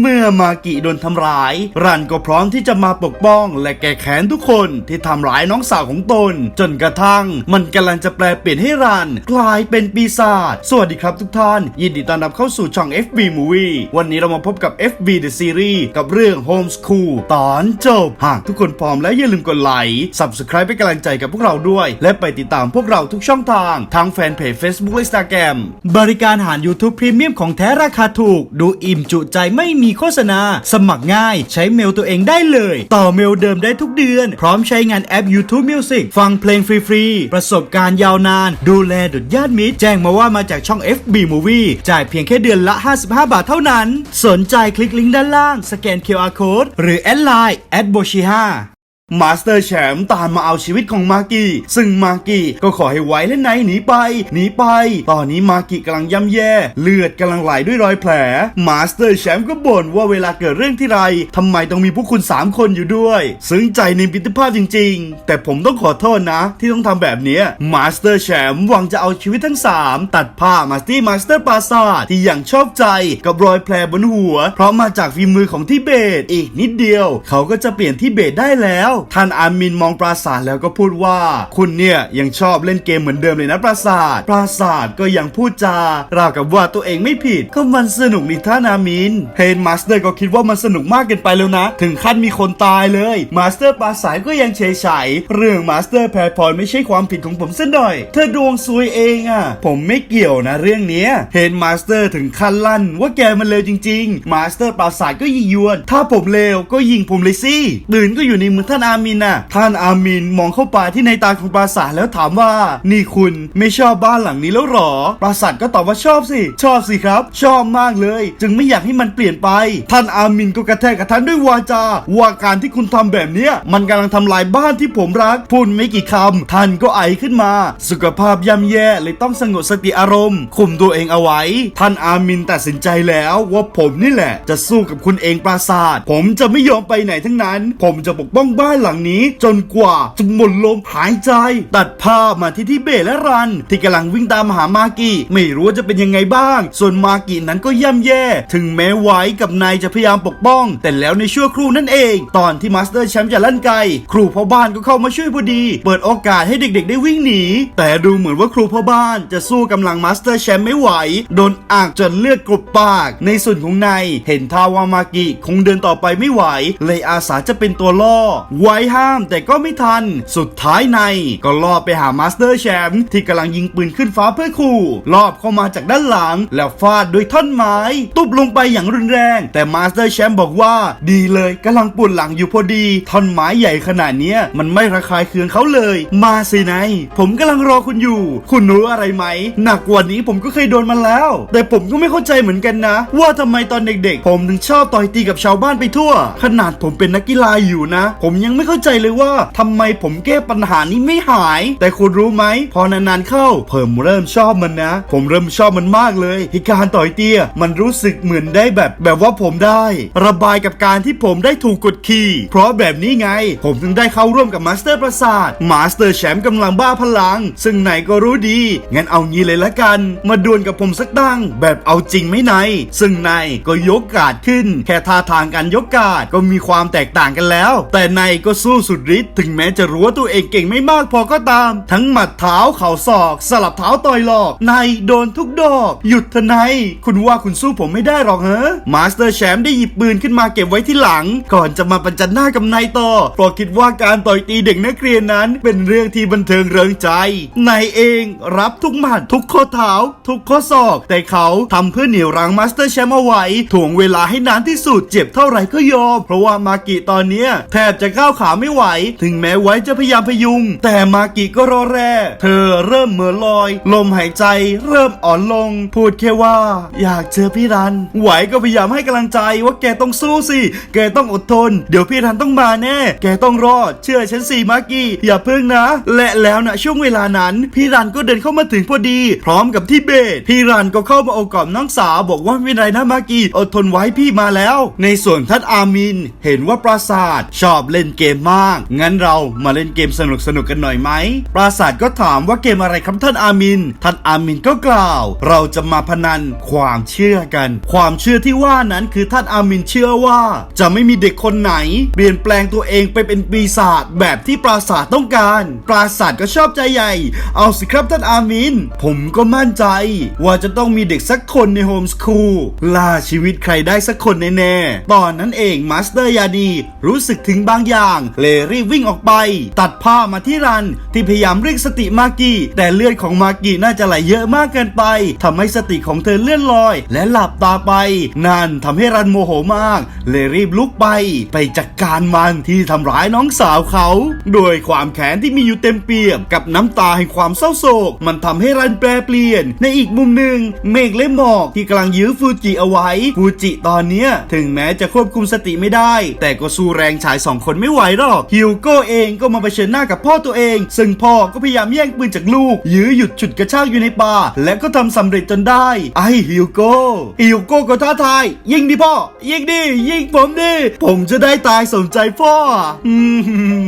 เมื่อมากิโดนทำร้าย รันก็พร้อมที่จะมาปกป้อง และแก้แค้นทุกคนที่ทำร้ายน้องสาวของตน จนกระทั่ง มันกำลังจะแปลเปลี่ยนให้รัน กลายเป็นปีศาจสวัสดีครับทุกท่าน ยินดีต้อนรับเข้าสู่ช่อง FB Movie วันนี้เรามาพบกับ FB The Series กับเรื่อง Homeschool ตอนจบ หากทุกคนพร้อมแล้วอย่าลืมกดไลค์ Subscribe เป็นกำลังใจกับพวกเราด้วย และไปติดตามพวกเราทุกช่องทางทั้งแฟนเพจ Facebook และ Instagram บริการหาร YouTube Premium ของแท้ราคาถูก ดูอิ่มจุใจไม่มีโฆษณา สมัครง่าย ใช้เมลตัวเองได้เลย ต่อเมลเดิมได้ทุกเดือน พร้อมใช้งานแอป YouTube Music ฟังเพลงฟรีๆ ประสบการณ์ยาวนาน ดูแลดุดญาติมิตรแจ้งมาว่ามาจากช่อง FB Movie จ่ายเพียงแค่เดือนละ 55 บาทเท่านั้น สนใจคลิกลิงก์ด้านล่าง สแกน QR Code หรือแอดไลน์แอดโบชิฮา มาสเตอร์แชมป์ตามมาเอาชีวิตของมากิซึ่งมากิก็ขอให้ไว้และไหนหนีไป หนีไป ตอนนี้มากิกำลังย่ำแย่ เลือดกำลังไหลด้วยรอยแผล มาสเตอร์แชมป์ก็บ่นว่าเวลาเกิดเรื่องที่ไรทำไมต้องมีพวกคุณ 3 คนอยู่ด้วย ซึ้งใจในมิตรภาพจริง ๆ แต่ผมต้องขอโทษนะ ที่ต้องทำแบบนี้มาสเตอร์แชมป์หวังจะเอาชีวิตทั้ง 3 ตัดผ้ามาที่มาสเตอร์ปราซาทที่อย่างชอบใจกับรอยแผลบนหัว เพราะมาจากฝีมือของทิเบตอีกนิดเดียว เขาก็จะเปลี่ยนทิเบตได้แล้วท่านอามินมองปราสาทแล้วก็พูดว่า คุณเนี่ยยังชอบเล่นเกมเหมือนเดิมเลยนะปราสาท ปราสาทก็ยังพูดจาราวกับว่าตัวเองไม่ผิด ก็มันสนุกนี่ท่านอามินเฮนมาสเตอร์ก็คิดว่ามันสนุกมากเกินไปแล้วนะ ถึงขั้นมีคนตายเลย มาสเตอร์ปราสาทก็ยังเฉยเฉยๆเรื่องมาสเตอร์แพรพรไม่ใช่ความผิดของผมซะหน่อย เธอดวงซวยเองอะผมไม่เกี่ยวนะเรื่องนี้เฮนมาสเตอร์ถึงขั้นลั่นว่าแกมันเลวจริง ๆ มาสเตอร์ปราสาทก็ยิงยวน ถ้าผมเลวก็ยิงผมเลยสิปืนก็อยู่ในมือท่านอามินน่ะท่านอามินมองเข้าไปที่ในตาของปราสาทแล้วถามว่า นี่คุณไม่ชอบบ้านหลังนี้แล้วหรอ ปราสาทก็ตอบว่าชอบสิ ชอบสิครับ ชอบมากเลย จึงไม่อยากให้มันเปลี่ยนไป ท่านอามินก็กระแทกกระทันด้วยวาจา ว่าการที่คุณทำแบบเนี้ย มันกำลังทำลายบ้านที่ผมรักพูดไม่กี่คำท่านก็ไอขึ้นมา สุขภาพย่ำแย่เลยต้องสงบสติอารมณ์คุมตัวเองเอาไว้ ท่านอามินตัดสินใจแล้วว่าผมนี่แหละ จะสู้กับคุณเองปราสาท ผมจะไม่ยอมไปไหนทั้งนั้น ผมจะปกป้องบ้านหลังนี้ จนกว่าจะหมดลมหายใจ ตัดภาพมาที่ที่เบสและรัน ที่กำลังวิ่งตามหามากิไม่รู้ว่าจะเป็นยังไงบ้าง ส่วนมากินั้นก็ย่ำแย่ ถึงแม้ไว้กับนายจะพยายามปกป้อง แต่แล้วในชั่วครู่นั่นเอง ตอนที่มาสเตอร์แชมป์จะลั่นไกครูพ่อบ้านก็เข้ามาช่วยพอดี เปิดโอกาสให้เด็กๆ ได้วิ่งหนี แต่ดูเหมือนว่าครูพ่อบ้านจะสู้กำลังมาสเตอร์แชมป์ไม่ไหว โดนอากจนเลือดกลบปาก ในส่วนของนายเห็นท่าวามากิคงเดินต่อไปไม่ไหว เลยอาสาจะเป็นตัวล่อไว้ห้ามแต่ก็ไม่ทัน สุดท้ายนก็ล่อไปหามาสเตอร์แชมป์ที่กำลังยิงปืนขึ้นฟ้าเพื่อขู่ลอบเข้ามาจากด้านหลัง แล้วฟาดด้วยท่อนไม้ ตุบลงไปอย่างรุนแรง แต่มาสเตอร์แชมป์บอกว่า ดีเลยกำลังปวดหลังอยู่พอดี ท่อนไม้ใหญ่ขนาดนี้มันไม่ระคายเคืองเขาเลย มาสินายผมกำลังรอคุณอยู่ คุณรู้อะไรไหมหนักกว่านี้ผมก็เคยโดนมาแล้ว แต่ผมก็ไม่เข้าใจเหมือนกันนะ ว่าทำไมตอนเด็กๆ ผมถึงชอบต่อยตีกับชาวบ้านไปทั่ว ขนาดผมเป็นนักกีฬาอยู่นะ ผมยังังไม่เข้าใจเลยว่าทำไมผมแก้ปัญหานี้ไม่หาย แต่คุณรู้ไหม พอนานๆเข้าผมเริ่มชอบมันนะ ผมเริ่มชอบมันมากเลยที่การต่อยเตี้ย มันรู้สึกเหมือนได้แบบแบบว่าผมได้ ระบายกับการที่ผมได้ถูกกดขี่เพราะแบบนี้ไง ผมถึงได้เข้าร่วมกับมาสเตอร์ประสาทมาสเตอร์แชมป์กำลังบ้าพลัง ซึ่งไหนก็รู้ดี งั้นเอางี้เลยละกัน มาดวลกับผมสักตั้ง แบบเอาจริงไหมนายซึ่งนก็ยกกาดขึ้น แค่ท่าทางการยกกาดก็มีความแตกต่างกันแล้ว แต่นก็สู้สุดฤทธิ์ถึงแม้จะรู้ว่าตัวเองเก่งไม่มากพอก็ตาม ทั้งหมัดเท้าเข่าศอก สลับเท้าต่อยหลอกนายโดนทุกดอก หยุดเถอะนายคุณว่าคุณสู้ผมไม่ได้หรอกเหรอมาสเตอร์แชมป์ได้หยิบปืนขึ้นมาเก็บไว้ที่หลัง ก่อนจะมาประจันหน้ากับนายต่อเพราะคิดว่าการต่อยตีเด็กนักเรียนนั้นเป็นเรื่องที่บันเทิงเริงใจนายเองรับทุกหมัดทุกข้อเท้า ทุกข้อศอก แต่เขาทำเพื่อเหนี่ยวรั้งมาสเตอร์แชมป์เอาไว้ถ่วงเวลาให้นานที่สุดเจ็บเท่าไหร่ก็ยอมเพราะว่ามากิตอนเนี้ยแทบจะก้าวขาไม่ไหว ถึงแม้ไว้จะพยายามพยุง แต่มากิก็รอแร่ เธอเริ่มเหม่อลอย ลมหายใจ เริ่มอ่อนลง พูดแค่ว่า อยากเจอพี่รัน ไหวก็พยายามให้กำลังใจว่าแกต้องสู้สิ แกต้องอดทน เดี๋ยวพี่รันต้องมาแน่ แกต้องรอด เชื่อฉันสิมากี้อย่าเพิ่งนะ และแล้วนะช่วงเวลานั้น พี่รันก็เดินเข้ามาถึงพอดี พร้อมกับที่เบสพี่รันก็เข้ามาโอบกอดน้องสาวบอกว่าไม่เป็นไรนะมากี้อดทนไว้พี่มาแล้ว ในส่วนท่านอามิน เห็นว่าปราสาทชอบเล่นเกมมาก งั้นเรามาเล่นเกมสนุกสนุกกันหน่อยไหม ปราศาสตร์ก็ถามว่าเกมอะไรครับท่านอามิน ท่านอามินก็กล่าว เราจะมาพนันความเชื่อกัน ความเชื่อที่ว่านั้นคือท่านอามินเชื่อว่า จะไม่มีเด็กคนไหน เปลี่ยนแปลงตัวเองไปเป็นปีศาจแบบที่ปราศาสตร์ต้องการ ปราศาสตร์ก็ชอบใจใหญ่ เอาสิครับท่านอามิน ผมก็มั่นใจ ว่าจะต้องมีเด็กสักคนในโฮมสคูลล่าชีวิตใครได้สักคนแน่ๆ ตอนนั้นเองมาสเตอร์ยาดีรู้สึกถึงบางอย่างเลยรีวิ่งออกไป ตัดผ้ามาที่รัน ที่พยายามเรียกสติมากีแต่เลือดของมากีน่าจะไหลเยอะมากเกินไปทำให้สติของเธอเลื่อนลอย และหลับตาไป นั่นทำให้รันโมโหมาก เลยรีบลุกไป ไปจัดการมันที่ทำร้ายน้องสาวเขา โดยความแค้นที่มีอยู่เต็มเปี่ยมกับน้ำตาแห่งความเศร้าโศก มันทำให้รันแปรเปลี่ยน ในอีกมุมหนึ่งเมฆและหมอกที่กำลังยื้อฟูจิเอาไว้ฟูจิตอนเนี้ยถึงแม้จะควบคุมสติไม่ได้ แต่ก็สู้แรงชายสองคนไม่ไหวหรอกฮิวโก้เองก็มาเผชิญหน้ากับพ่อตัวเอง ซึ่งพ่อก็พยายามแย่งปืนจากลูก ยื้อหยุดฉุดกระชากอยู่ในป่า และก็ทำสำเร็จจนได้ ไอ้ฮิวโก้ฮิวโก้ก็ท้าทาย ยิงดิพ่อ ยิงดิยิงผมดิผมจะได้ตายสนใจพ่ออืม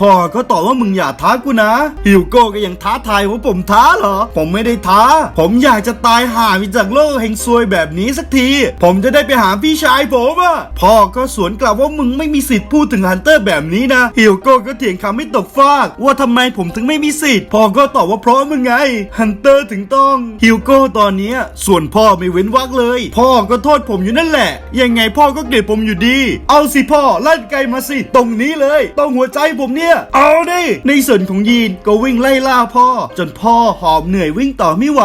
พ่อก็ตอบว่ามึงอย่าท้ากูนะฮิวโก้ก็ยังท้าทายว่าผมท้าเหรอ ผมไม่ได้ท้า ผมอยากจะตายห่าไปจากโลกแห่งซวยแบบนี้สักที ผมจะได้ไปหาพี่ชายผมอะพ่อก็สวนกลับว่ามึงไม่มีสิทธิ์พูดถึงฮันเตอร์แบบนี้นะฮิวโก้ก็เถียงคำไม่ตกฟาก ว่าทำไมผมถึงไม่มีสิทธิ์พ่อก็ตอบว่าเพราะมึงไง ฮันเตอร์ถึงต้องฮิวโก้ตอนนี้ส่วนพ่อไม่เว้นวรรคเลย พ่อก็โทษผมอยู่นั่นแหละ ยังไงพ่อก็เกลียดผมอยู่ดี เอาสิพ่อลั่นไกลมาสิ ตรงนี้เลยตรงหัวใจผมเนี่ย เอาดิในส่วนของยีนก็วิ่งไล่ล่าพ่อ จนพ่อหอบเหนื่อยวิ่งต่อไม่ไหว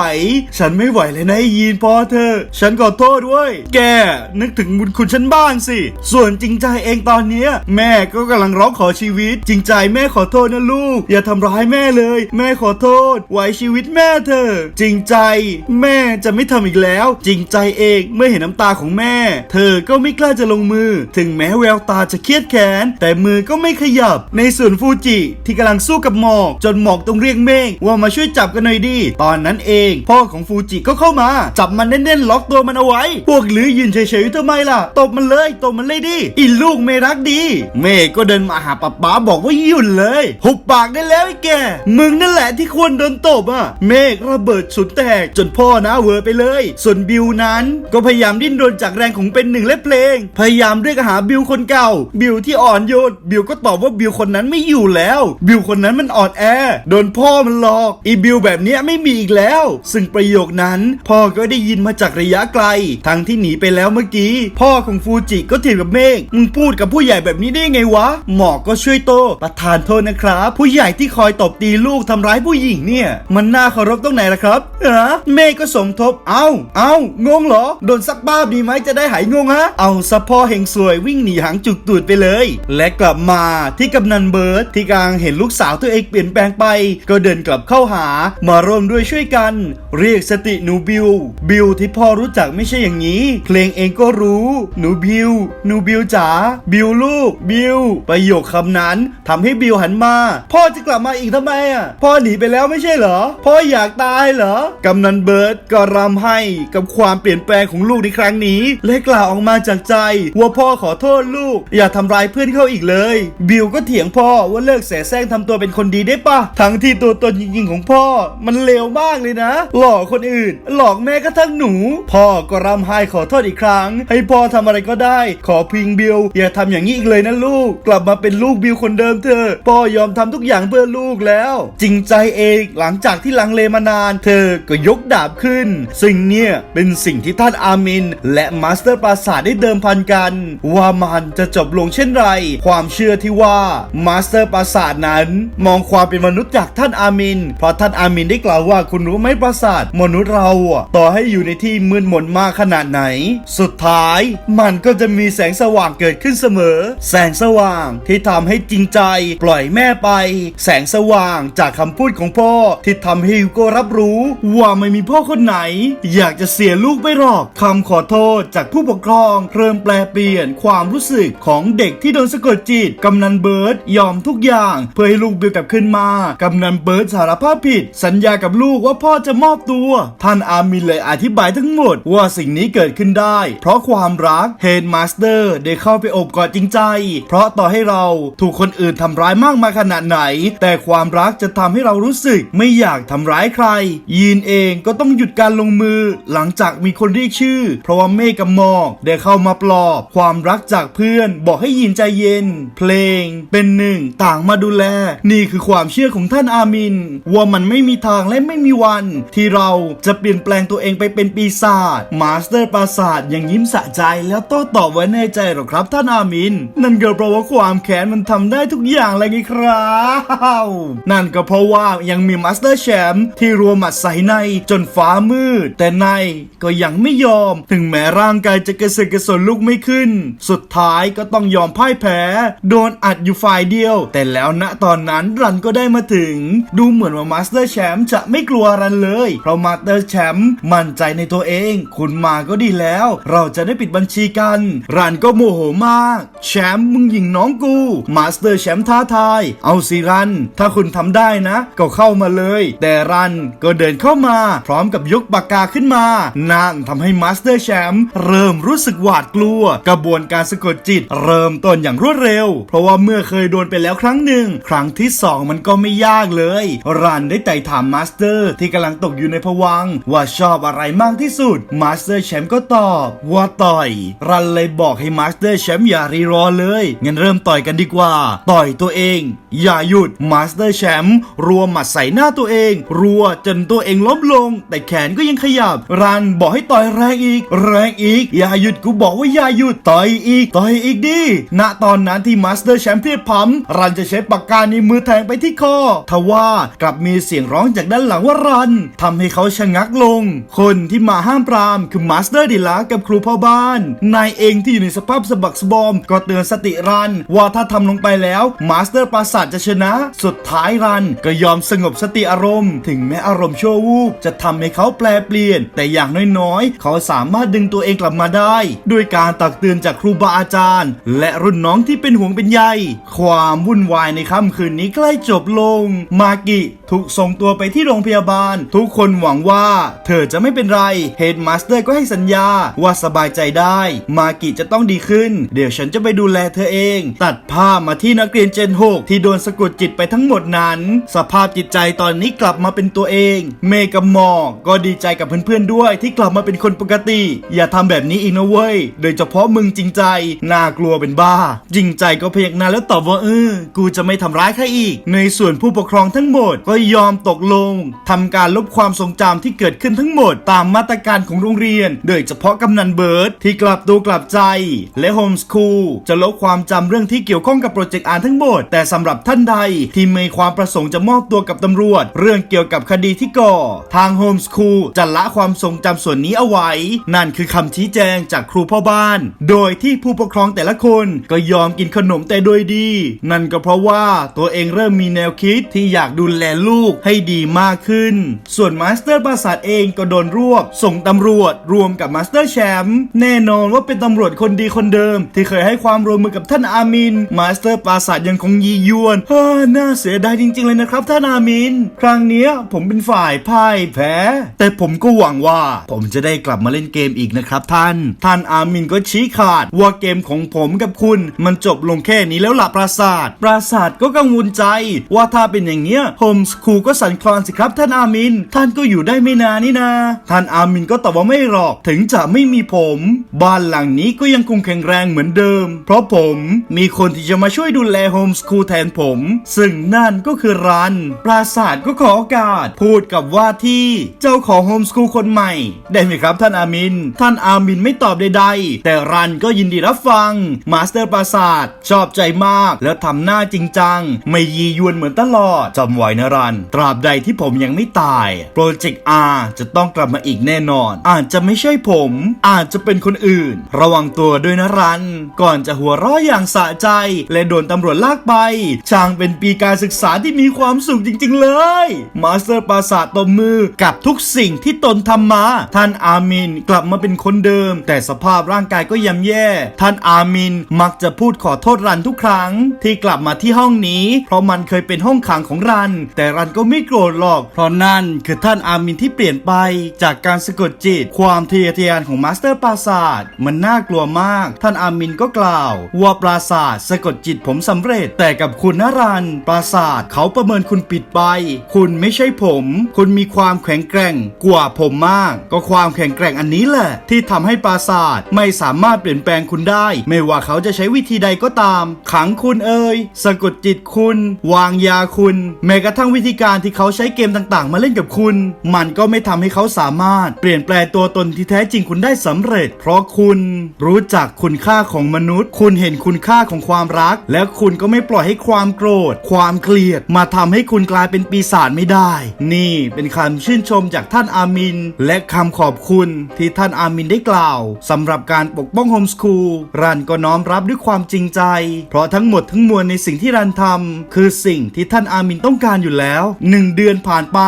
ฉันไม่ไหวเลยนะยีนพ่อเธอ ฉันขอโทษด้วย แกนึกถึงบุญคุณฉันบ้างสิ ส่วนจริงใจเองตอนนี้แม่ก็กำลังร้องขอชีวิต จริงใจแม่ขอโทษนะลูก อย่าทำร้ายแม่เลย แม่ขอโทษ ไว้ชีวิตแม่เธอะจริงใจ แม่จะไม่ทำอีกแล้ว จริงใจเองเมื่อเห็นน้ำตาของแม่ เธอก็ไม่กล้าจะลงมือ ถึงแม้แววตาจะเครียดแค้นแต่มือก็ไม่ขยับ ในส่วนฟูจิที่กำลังสู้กับหมอกจนหมอกต้องเรียกเมฆว่ามาช่วยจับกันหน่อยดิตอนนั้นเอง พ่อของฟูจิก็เข้ามา จับมันแน่นๆล็อกตัวมันเอาไว้ พวกหรือยืนเฉยๆทำไมล่ะตบมันเลยตบมันเลยดิอีลูกไม่รักดี เมฆก็เดินมาหาป๊าป๊าบอกว่าหยุดเลยหุบปากได้แล้วไอ้แก มึงนั่นแหละที่ควรโดนตบอะ เมฆระเบิดสุดแตกจนพ่อนะเวอร์ไปเลย ส่วนบิวนั้นก็พยายามดิ้นรนจากแรงของเป็นหนึ่งและเพลง พยายามเรียกหาบิวคนเก่า บิวที่อ่อนโยนบิวก็ตอบว่าบิวคนนั้นไม่อยู่แล้ว บิวคนนั้นมันอ่อนแอ โดนพ่อมันหลอกอีบิวแบบนี้ไม่มีอีกแล้ว ซึ่งประโยคนั้น พ่อก็ได้ยินมาจากระยะไกล ทั้งที่หนีไปแล้วเมื่อกี้ พ่อของฟูจิก็เถียงกับเมฆมึงพูดกับผู้ใหญ่แบบนี้ได้ไงวะ หมอกก็ช่วยโต ประธานโทษนะครับ ผู้ใหญ่ที่คอยตบตีลูกทำร้ายผู้หญิงเนี่ย มันน่าเคารพตรงไหนล่ะครับฮะเมฆก็สมทบ เอ้า เอ้างงเหรอ โดนสักบ้าบดีไหมจะได้หายงงฮะ เอาสะพ่อเฮงสวยวิ่งหนีหางจุกตูดไปเลย และกลับมาที่กำนันเบิร์ดที่กลังเห็นลูกสาวตัวเองเปลี่ยนแปลงไป ก็เดินกลับเข้าหา มาร่วมด้วยช่วยกัน เรียกสติหนูบิว บิวที่พ่อรู้จักไม่ใช่อย่างนี้ เพลงเองก็รู้ หนูบิว หนูบิวจ๋า บิวลูก บิวประโยคคำนั้นทำให้บิวหันมา พ่อจะกลับมาอีกทำไมอะ พ่อหนีไปแล้วไม่ใช่เหรอ พ่ออยากตายเหรอกำนันเบิร์ดก็รำให้กับความเปลี่ยนแปลงของลูกในครั้งนี้ และกล่าวออกมาจากใจ ว่าพ่อขอโทษลูก อย่าทำร้ายเพื่อนเขาอีกเลย บิวก็เถียงพ่อว่าเลิกแสแสร้งทำตัวเป็นคนดีได้ปะทั้งที่ตัวตนจริงๆของพ่อ มันเลวมากเลยนะ หลอกคนอื่น หลอกแม้กระทั่งหนู พ่อก็รำไห้ขอโทษอีกครั้ง ให้พ่อทำอะไรก็ได้ ขอพิงบิวอย่าทำอย่างนี้อีกเลยนะลูกกลับมาเป็นลูกบิวคนเดิมเถอพ่อยอมทำทุกอย่างเพื่อลูกแล้ว จริงใจเองหลังจากที่ลังเลมานาน เธอก็ยกดาบขึ้น สิ่งเนี่ยเป็นสิ่งที่ท่านอามิน และมาสเตอร์ปราสาทได้เดิมพันกัน ว่ามันจะจบลงเช่นไร ความเชื่อที่ว่ามาสเตอร์ปราสาทนั้น มองความเป็นมนุษย์จากท่านอามิน เพราะท่านอามินได้กล่าวว่าคุณรู้ไหมปราสาทมนุษย์เราต่อให้อยู่ในที่มืดมนมากขนาดไหน สุดท้ายมันก็จะมีแสงสว่างเกิดขึ้นเสมอ แสงสว่างที่ทำให้จริงใจ ปล่อยแม่ไป แสงสว่างจากคำพูดของพ่อที่ทำให้ฮิวโก้รับรู้ ว่าไม่มีพ่อคนไหน อยากจะเสียลูกไปหรอกคำขอโทษจากผู้ปกครอง เริ่มแปลเปลี่ยนความรู้สึกของเด็กที่โดนสะกดจิตกำนันเบิร์ดยอมทุกอย่าง เพื่อให้ลูกเบิวกลับขึ้นมากำนันเบิร์ดสารภาพผิด สัญญากับลูกว่าพ่อจะมอบตัว ท่านอามินเลยอธิบายทั้งหมดว่าสิ่งนี้เกิดขึ้นได้ เพราะความรักเฮดมาสเตอร์ได้เข้าไปโอบกอดจริงใจ เพราะต่อให้เราถูกคนอื่นทำร้ายมากมายขนาดไหน แต่ความรักจะทำให้เรารู้สึกไม่อยากทำร้ายใคร ยีนเองก็ต้องหยุดการลงมือ หลังจากมีคนเรียกชื่อ เพราะว่าเมฆกับหมอกได้เข้ามาปลอบ ความรักจากเพื่อนบอกให้ยีนใจเย็น เพลงเป็นหนึ่งต่างมาดูแล นี่คือความเชื่อของท่านอามิน ว่ามันไม่มีทางและไม่มีวัน ที่เราจะเปลี่ยนแปลงตัวเองไปเป็นปีศาจมาสเตอร์ปราสาทยังยิ้มสะใจแล้วโต้ตอบไว้ในใจหรอกครับท่านอามิน นั่นเก็เพราะว่าความแค้นมันทำได้ทุกอย่างเลยไงครับนั่นก็เพราะว่ายังมีมาสเตอร์แชมป์ที่รวมหมัดใส่ในจนฟ้ามืด แต่ในก็ยังไม่ยอม ถึงแม้ร่างกายจะกระเสือกกระสนลุกไม่ขึ้น สุดท้ายก็ต้องยอมพ่ายแพ้ โดนอัดอยู่ฝ่ายเดียว แต่แล้วณตอนนั้นรันก็ได้มาถึง ดูเหมือนว่ามาสเตอร์แชมป์จะไม่กลัวรันเลย เพราะมาสเตอร์แชมป์มั่นใจในตัวเอง คุณมาก็ดีแล้ว เราจะได้ปิดบัญชีกัน รันก็โมโหมาก แชมป์มึงยิงน้องกู มาสเตอร์แชมป์ท้าทาย เอาสิรัน ถ้าคุณทำได้นะ ก็เข้ามาเลย แต่รันก็เดินเข้ามา พร้อมกับยกปากกาขึ้นมานั่นทำให้มาสเตอร์แชมป์เริ่มรู้สึกหวาดกลัว กระบวนการสะกดจิต เริ่มต้นอย่างรวดเร็ว เพราะว่าเมื่อเคยโดนไปแล้วครั้งหนึ่ง ครั้งที่สองมันก็ไม่ยากเลย รันได้ไต่ถามมาสเตอร์ ที่กำลังตกอยู่ในภวังว่าชอบอะไรมากที่สุด มาสเตอร์แชมป์ก็ตอบ ว่าต่อย รันเลยบอกให้มาสเตอร์แชมป์อย่ารีรอเลยงั้นเริ่มต่อยกันดีกว่า ต่อยตัวเอง อย่าหยุดมาสเตอร์แชมป์รัวหมัดใส่หน้าตัวเอง รัวจนตัวเองล้มลง แต่แขนก็ยังขยับ รันบอกให้ต่อยแรงอีก แรงอีก อย่าหยุดกูบอกว่าอย่าหยุดต่อยอีกต่อยอีกดิณตอนนั้นที่มาสเตอร์แชมป์เพียบพร้ำรันจะใช้ปากกาในมือแทงไปที่คอทว่ากลับมีเสียงร้องจากด้านหลังว่ารันทำให้เขาชะงักลง คนที่มาห้ามปรามคือมาสเตอร์ดิลากับครูพ่อบ้าน นายเองที่อยู่ในสภาพสะบักสะบอมก็เตือนสติรันว่าถ้าทำลงไปแล้วมาสเตอร์ปราสาทจะชนะ สุดท้ายรันก็ยอมสงบสติอารมณ์ ถึงแม้อารมณ์ชั่ววูบจะทำให้เขาแปลเปลี่ยน แต่อย่างน้อยๆ เขาสามารถดึงตัวเองกลับมาได้ ด้วยการตักเตือนจากครูบาอาจารย์ และรุ่นน้องที่เป็นห่วงเป็นใย ความวุ่นวายในค่ำคืนนี้ใกล้จบลง มากิ ถูกส่งตัวไปที่โรงพยาบาล ทุกคนหวังว่า เธอจะไม่เป็นไรเฮดมาสเตอร์ก็ให้สัญญาว่าสบายใจได้ มากิจะต้องดีขึ้น เดี๋ยวฉันจะไปดูแลเธอเอง ตัดภาพมาที่นักเรียนเจน 6 ที่โดนสะกดจิตไปทั้งหมดนั้น สภาพจิตใจตอนนี้กลับมาเป็นตัวเอง เมย์กับหมอกก็ดีใจกับเพื่อนๆด้วยที่กลับมาเป็นคนปกติ อย่าทำแบบนี้อีกนะเว้ย โดยเฉพาะมึงจริงใจ น่ากลัวเป็นบ้า จริงใจก็พยักหน้าแล้วตอบว่าเออ กูจะไม่ทำร้ายใครอีก ในส่วนผู้ปกครองทั้งหมดก็ยอมตกลงทำการลบความทรงจำที่เกิดขึ้นทั้งหมดตามมาตรการของโรงเรียน โดยเฉพาะกำนันเบิร์ดที่กลับตัวกลับใจ และโฮมสคูลจะลบความจำเรื่องที่เกี่ยวข้องกับโปรเจกต์อ่านทั้งหมด แต่สำหรับท่านใดที่มีความประสงค์จะมอบตัวกับตำรวจ เรื่องเกี่ยวกับคดีที่ก่อ ทางโฮมสคูลจะละความทรงจำส่วนนี้เอาไว้ นั่นคือคำชี้แจงจากครูพ่อบ้าน โดยที่ผู้ปกครองแต่ละคนก็ยอมกินขนมแต่โดยดี นั่นก็เพราะว่าตัวเองเริ่มมีแนวคิดที่อยากดูแลลูกให้ดีมากขึ้น ส่วนมาสเตอร์ปราสาทเองก็โดนรวบ ส่งตำรวจรวมกับมาสเตอร์แชมป์แน่นอนว่าเป็นตำรวจคนดีคนเดิม ที่เคยให้ความร่วมมือกับท่านอามิน มาสเตอร์ปราสาทยังคงยียวนเฮ้อน่าเสียดายจริง ๆ เลยนะครับท่านอามิน ครั้งนี้ผมเป็นฝ่ายพ่ายแพ้ แต่ผมก็หวังว่า ผมจะได้กลับมาเล่นเกมอีกนะครับท่าน ท่านอามินก็ชี้ขาดว่าเกมของผมกับคุณ มันจบลงแค่นี้แล้วล่ะปราสาท ปราสาทก็กังวลใจว่าถ้าเป็นอย่างเงี้ยโฮมสครูก็สั่นคลอนสิครับท่านอามิน ท่านก็อยู่ได้ไม่นานนี่นา ท่านอามินก็ตอบว่าไม่หรอก ถึงจะไม่มีผม บ้านหลังนี้ก็ยังคงแข็งแรงเหมือนเดิม เพราะผมมีคนที่จะมาช่วยดูแลโฮมสคูลแทนผม ซึ่งนั่นก็คือรัน ปราศาสาทก็ขอโอกาส พูดกับว่าที่เจ้าของโฮมสคูลคนใหม่ ได้ไหมครับท่านอามิน ท่านอามินไม่ตอบใดๆ แต่รันก็ยินดีรับฟัง มาสเตอร์ปราศาสาทชอบใจมากแล้วทำหน้าจริงจัง ไม่ยียวนเหมือนตลอดจำไว้นะรันตราบใดที่ผมยังไม่ตายโปรเจกต์ R จะต้องกลับมาอีกแน่นอน อาจจะไม่ใช่ผม อาจจะเป็นคนอื่น ระวังตัวด้วยนะรัน ก่อนจะหัวเราะอย่างสะใจ และโดนตำรวจลากไป ช่างเป็นปีการศึกษาที่มีความสุขจริง ๆ เลย มาสเตอร์ปราสาทตบมือกับทุกสิ่งที่ตนทำมา ท่านอามินกลับมาเป็นคนเดิม แต่สภาพร่างกายก็ย่ำแย่ ท่านอามินมักจะพูดขอโทษรันทุกครั้ง ที่กลับมาที่ห้องนี้ เพราะมันเคยเป็นห้องขังของรัน แต่รันก็ไม่โกรธหรอก เพราะนั่นคือท่านอามินที่เปลี่ยนไป จากการสะกดจิต ความทะเยอทะยานของมาสเตอร์ปราศาสตร์มันน่ากลัวมาก ท่านอามินก็กล่าวว่าปราศาสตร์สะกดจิตผมสำเร็จ แต่กับคุณนรันปราศาสตร์เขาประเมินคุณปิดไป คุณไม่ใช่ผม คุณมีความแข็งแกร่งกว่าผมมาก ก็ความแข็งแกร่งอันนี้แหละ ที่ทำให้ปราศาสตร์ไม่สามารถเปลี่ยนแปลงคุณได้ ไม่ว่าเขาจะใช้วิธีใดก็ตาม ขังคุณเอ่ยสะกดจิตคุณ วางยาคุณแม้กระทั่งวิธีการที่เขาใช้เกมต่างๆ มาเล่นกับคุณ มันก็ไม่ทำให้เขาสามารถ เปลี่ยนแปลงตัวตนที่แท้จริงคุณได้สำเร็จ เพราะคุณรู้จักคุณค่าของมนุษย์ คุณเห็นคุณค่าของความรัก และคุณก็ไม่ปล่อยให้ความโกรธ ความเกลียด มาทำให้คุณกลายเป็นปีศาจไม่ได้ นี่เป็นคำชื่นชมจากท่านอามิน และคำขอบคุณที่ท่านอามินได้กล่าวสำหรับการปกป้องโฮมสคูลรันก็น้อมรับด้วยความจริงใจ เพราะทั้งหมดทั้งมวลในสิ่งที่รันทำคือสิ่งที่ท่านอามินต้องการอยู่แล้วหนึ่งเดือนผ่านไป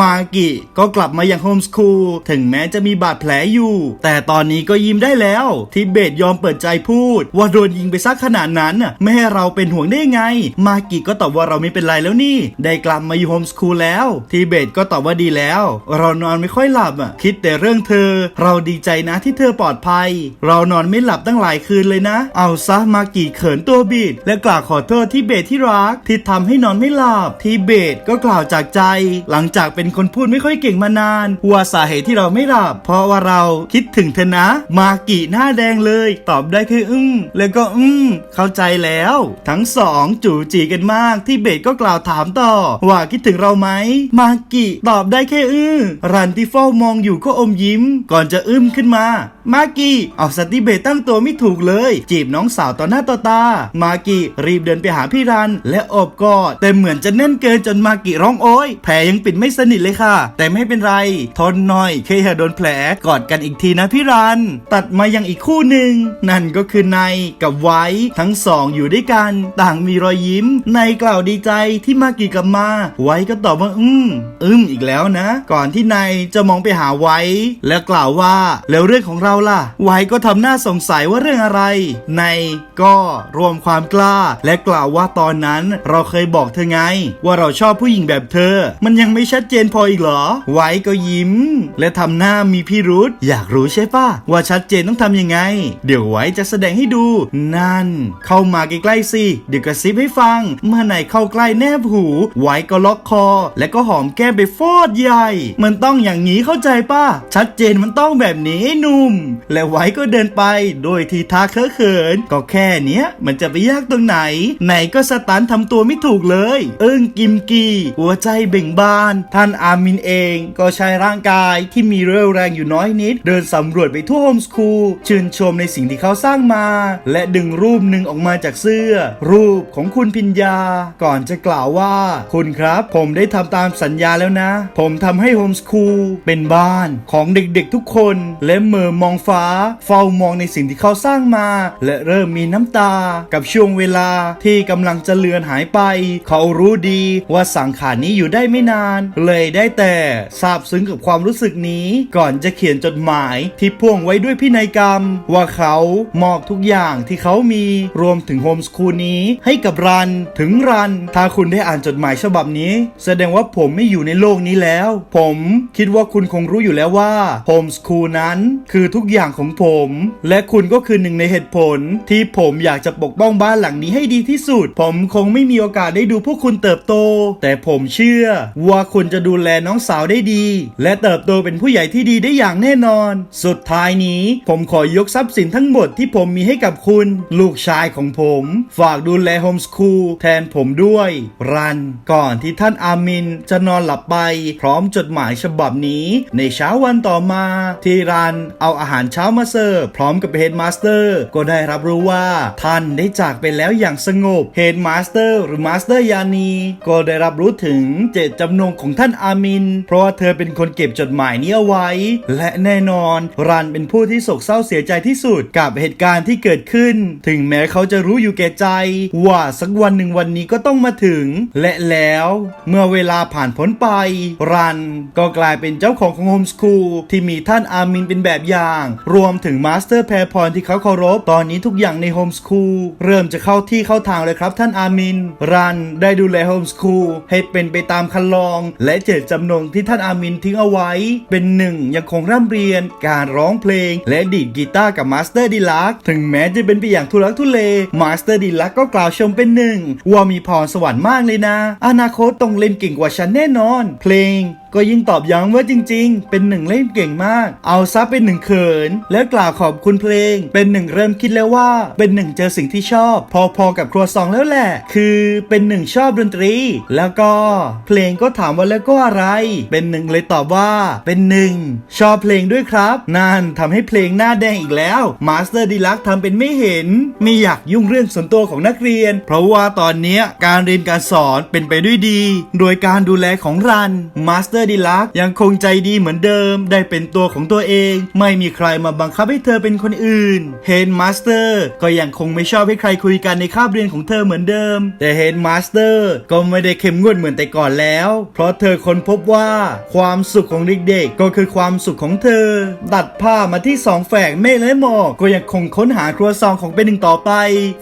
มากิก็กลับมายังโฮมสคูลถึงแม้จะมีบาดแผลอยู่ แต่ตอนนี้ก็ยิ้มได้แล้วที่เบสยอมเปิดใจพูด ว่าโดนยิงไปซักขนาดนั้นน่ะไม่ให้เราเป็นห่วงได้ไง มากิก็ตอบว่าเราไม่เป็นไรแล้วนี่ ได้กลับมาอยู่โฮมสคูลแล้วที่เบสก็ตอบว่าดีแล้ว เรานอนไม่ค่อยหลับอะคิดแต่เรื่องเธอ เราดีใจนะที่เธอปลอดภัย เรานอนไม่หลับตั้งหลายคืนเลยนะ เอาซะมากิเขินตัวบิด และกล่าวขอโทษที่เบสที่รักที่ทำให้นอนไม่หลับที่เบสก็ก็กล่าวจากใจ หลังจากเป็นคนพูดไม่ค่อยเก่งมานานว่าสาเหตุที่เราไม่หลับ เพราะว่าเราคิดถึงเธอนะ มากิหน้าแดงเลย ตอบได้แค่อึ้งแล้วก็อึ้งเข้าใจแล้ว ทั้งสองจู่จีกันมากที่เบสก็กล่าวถามต่อ ว่าคิดถึงเราไหม มากิตอบได้แค่อื้อรันที่เฝ้ามองอยู่ก็อมยิ้ม ก่อนจะอึ้มขึ้นมามากิเอาสติเบสตั้งตัวไม่ถูกเลย จีบน้องสาวต่อหน้าต่อตา มากิรีบเดินไปหาพี่รัน และอบกอดแต่เหมือนจะแน่นเกินจนมากิร้องโอยแผลยังปิดไม่สนิทเลยค่ะ แต่ไม่เป็นไร ทนหน่อยเคยโดนแผลกอดกันอีกทีนะพี่รัน ตัดมายังอีกคู่หนึ่งนั่นก็คือในกับไว้ทั้งสองอยู่ด้วยกัน ต่างมีรอยยิ้มในกล่าวดีใจที่มากิกลับมา ไว้ก็ตอบว่าอืมอึ้มอีกแล้วนะ ก่อนที่นจะมองไปหาไว้ แล้วกล่าวว่าแล้วเรื่องของเราล่ะ ไว้ก็ทำหน้าสงสัยว่าเรื่องอะไร ในก็รวมความกล้า และกล่าวว่าตอนนั้นเราเคยบอกเธอไง ว่าเราชอบผู้หญิงแบบเธอ มันยังไม่ชัดเจนพออีกเหรอ ไว้ก็ยิ้ม และทำหน้ามีพิรุษอยากรู้ใช่ปะว่าชัดเจนต้องทำยังไง เดี๋ยวไว้จะแสดงให้ดู นั่น เข้ามาใกล้ๆสิเดี๋ยวกระซิบให้ฟังเมื่อไหนเข้าใกล้แนบหู ไว้ก็ล็อกคอ และก็หอมแก้มไปฟอดใหญ่ มันต้องอย่างนี้เข้าใจป่ะชัดเจนมันต้องแบบนี้หนุ่มและไว้ก็เดินไป โดยทีท่าเคอะเขิน ก็แค่เนี้ย มันจะไปยากตรงไหน ไหนก็สตันทำตัวไม่ถูกเลย เอิ้งกิมกี หัวใจเบ่งบาน ท่านอามินเอง ก็ใช้ร่างกายที่มีเรี่ยวแรงอยู่น้อยนิด เดินสำรวจไปทั่วโฮมสคูลชื่นชมในสิ่งที่เขาสร้างมา และดึงรูปหนึ่งออกมาจากเสื้อ รูปของคุณพิญญา ก่อนจะกล่าวว่า คุณครับ ผมได้ทำตามสัญญาแล้วนะ ผมทำให้โฮมสคูลเป็นบ้านของเด็กๆทุกคนและเมอมองฟ้า เฝ้ามองในสิ่งที่เขาสร้างมา และเริ่มมีน้ำตา กับช่วงเวลาที่กำลังจะเลือนหายไป เขารู้ดีว่าสังขารนี้อยู่ได้ไม่นาน เลยได้แต่ซาบซึ้งกับความรู้สึกนี้ ก่อนจะเขียนจดหมายที่พ่วงไว้ด้วยพินัยกรรม ว่าเขามอบทุกอย่างที่เขามีรวมถึงโฮมสคูลนี้ให้กับรันถึงรัน ถ้าคุณได้อ่านจดหมายฉบับนี้ แสดงว่าผมไม่อยู่ในโลกนี้แล้ว ผมคิดว่าคุณคงรู้อยู่แล้วว่าโฮมสคูลนั้น คือทุกุกอย่างของผม และคุณก็คือหนึ่งในเหตุผล ที่ผมอยากจะปกป้องบ้านหลังนี้ให้ดีที่สุด ผมคงไม่มีโอกาสได้ดูพวกคุณเติบโต แต่ผมเชื่อ ว่าคุณจะดูแลน้องสาวได้ดี และเติบโตเป็นผู้ใหญ่ที่ดีได้อย่างแน่นอน สุดท้ายนี้ ผมขอยกทรัพย์สินทั้งหมดที่ผมมีให้กับคุณ ลูกชายของผม ฝากดูแลโฮมสคูลแทนผมด้วย รัน ก่อนที่ท่านอามินจะนอนหลับไป พร้อมจดหมายฉบับนี้ ในเช้าวันต่อมา ที่รันเอาอาหารเช้ามาเสิร์ฟพร้อมกับเฮดมาสเตอร์ก็ได้รับรู้ว่าท่านได้จากไปแล้วอย่างสงบเฮดมาสเตอร์หรือมาสเตอร์ยานีก็ได้รับรู้ถึงเจตจำนงของท่านอามิน เพราะว่าเธอเป็นคนเก็บจดหมายนี้เอาไว้ และแน่นอนรันเป็นผู้ที่โศกเศร้าเสียใจที่สุดกับเหตุการณ์ที่เกิดขึ้น ถึงแม้เขาจะรู้อยู่แก่ใจ ว่าสักวันหนึ่งวันนี้ก็ต้องมาถึง และแล้วเมื่อเวลาผ่านพ้นไป รันก็กลายเป็นเจ้าของของโฮมสคูลที่มีท่านอามินเป็นแบบอย่างางๆ รวมถึงมาสเตอร์แพรพรที่เขาเคารพ ตอนนี้ทุกอย่างในโฮมสคูลเริ่มจะเข้าที่เข้าทางเลยครับท่านอามิน รันได้ดูแลโฮมสคูลให้เป็นไปตามคันลอง และเจตจำนงที่ท่านอามินทิ้งเอาไว้ เป็นหนึ่งยังคงร่ำเรียน การร้องเพลง และดีดกีตาร์กับมาสเตอร์ดีลักถึงแม้จะเป็นไปอย่างทุลักทุเลมาสเตอร์ดีลักก็กล่าวชมเป็นหนึ่งว่ามีพรสวรรค์มากเลยนะ อนาคตต้องเล่นเก่งกว่าฉันแน่นอน เพลงก็ยิ่งตอบย้ำว่าจริง ๆ เป็นหนึ่งเล่นเก่งมาก เอาซับเป็นหนึ่งเขิน แล้วกล่าวขอบคุณเพลง เป็นหนึ่งเริ่มคิดแล้วว่า เป็นหนึ่งเจอสิ่งที่ชอบ พอๆกับครัวซองแล้วแหละ คือเป็นหนึ่งชอบดนตรี แล้วก็เพลงก็ถามว่าแล้วก็อะไร เป็นหนึ่งเลยตอบว่าเป็นหนึ่งชอบเพลงด้วยครับ นั่นทำให้เพลงหน้าแดงอีกแล้วมาสเตอร์ดีลักทำเป็นไม่เห็น ไม่อยากยุ่งเรื่องส่วนตัวของนักเรียน เพราะว่าตอนนี้การเรียนการสอนเป็นไปด้วยดี โดยการดูแลของรันมาสเตอร์ดีลักยังคงใจดีเหมือนเดิม ได้เป็นตัวของตัวเอง ไม่มีใครมาบังคับให้เธอเป็นคนอื่นเฮนมาสเตอร์ก็ยังคงไม่ชอบให้ใครคุยกันในคาบเรียนของเธอเหมือนเดิม แต่เฮนมาสเตอร์ก็ไม่ได้เข้มงวดเหมือนแต่ก่อนแล้ว เพราะเธอค้นพบว่าความสุขของเด็กๆก็คือความสุขของเธอ ตัดผ้ามาที่สองแฝกเมฆและหมอกก็ยังคงค้นหาครัวซองของเป็นหนึ่งต่อไป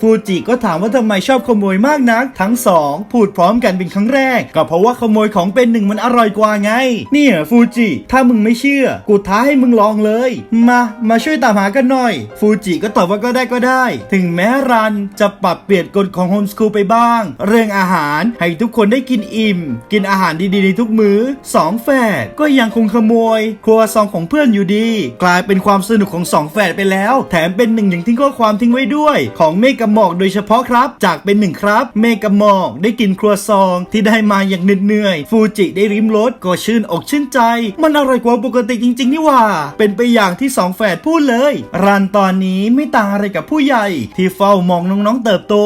ฟูจิก็ถามว่าทำไมชอบขโมยมากนัก ทั้งสองพูดพร้อมกันเป็นครั้งแรก ก็เพราะว่าขโมยของเป็นหนึ่งมันอร่อยกว่าไงเนี่ยฟูจิ ถ้ามึงไม่เชื่อ กูท้าให้มึงลองเลย มา มาช่วยตามหากันหน่อย ฟูจิก็ตอบว่าก็ได้ก็ได้ ถึงแม้รันจะปรับเปลี่ยนกฎของโฮมสคูลไปบ้าง เรื่องอาหารให้ทุกคนได้กินอิ่ม กินอาหารดีๆในทุกมื้อสองแฝดก็ยังคงขโมย ครัวซองของเพื่อนอยู่ดี กลายเป็นความสนุกของสองแฝดไปแล้ว แถมเป็นหนึ่งอย่างทิ้งข้อความทิ้งไว้ด้วย ของเมฆกับหมอกโดยเฉพาะครับ จากเป็นหนึ่งครับ เมฆกับหมอกได้กินครัวซองที่ได้มาอย่างเหนื่อย ฟูจิได้ริมรสก็ชื่นอกชื่นใจ มันอร่อยกว่าปกติจริง ๆ นี่ว่า เป็นไปอย่างที่สองแฝดพูดเลยรันตอนนี้ไม่ต่างอะไรกับผู้ใหญ่ ที่เฝ้ามองน้องๆเติบโต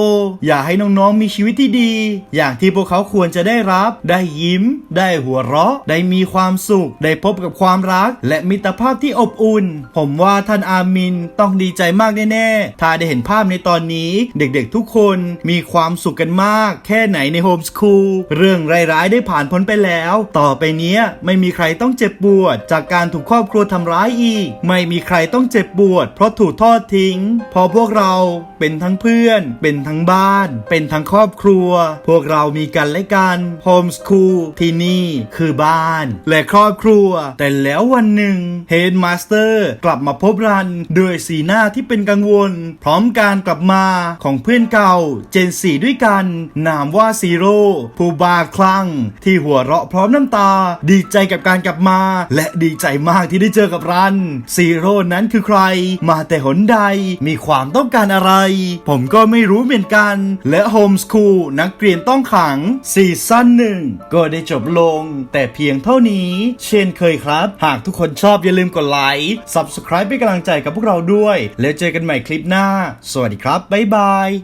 อยากให้น้องๆมีชีวิตที่ดี อย่างที่พวกเขาควรจะได้รับ ได้ยิ้ม ได้หัวเราะ ได้มีความสุข ได้พบกับความรัก และมิตรภาพที่อบอุ่น ผมว่าท่านอามินต้องดีใจมากแน่ๆ ถ้าได้เห็นภาพในตอนนี้ เด็กๆทุกคนมีความสุขกันมาก แค่ไหนในโฮมสคูลเรื่องร้ายๆได้ผ่านพ้นไปแล้ว ต่อไปเนี้ไม่มีใครต้องเจ็บปวด จากการถูกครอบครัวทำร้ายอีก ไม่มีใครต้องเจ็บปวด เพราะถูกทอดทิ้งเพอพวกเราเป็นทั้งเพื่อน เป็นทั้งบ้าน เป็นทั้งครอบครัว พวกเรามีกันและกันโฮมสคูลที่นี่คือบ้าน และครอบครัว แต่แล้ววันหนึ่งเฮดมาสเตอร์กลับมาพบรันด้วยสีหน้าที่เป็นกังวล พร้อมการกลับมาของเพื่อนเก่า เจนสีด้วยกัน นามว่าซีโร่ผู้บาคลั่งที่หัวเราะพร้อมน้ำตาดีใจกับการกลับมา และดีใจมากที่ได้เจอกับรันซีโร่นั้นคือใคร มาแต่หนใด มีความต้องการอะไร ผมก็ไม่รู้เหมือนกัน และโฮมสคูลนักเรียนต้องขังซีซั่นหนึ่งก็ได้จบลง แต่เพียงเท่านี้ เช่นเคยครับ หากทุกคนชอบอย่าลืมกดไลค์ Subscribe เป็นกำลังใจกับพวกเราด้วย แล้วเจอกันใหม่คลิปหน้า สวัสดีครับ บ๊ายบาย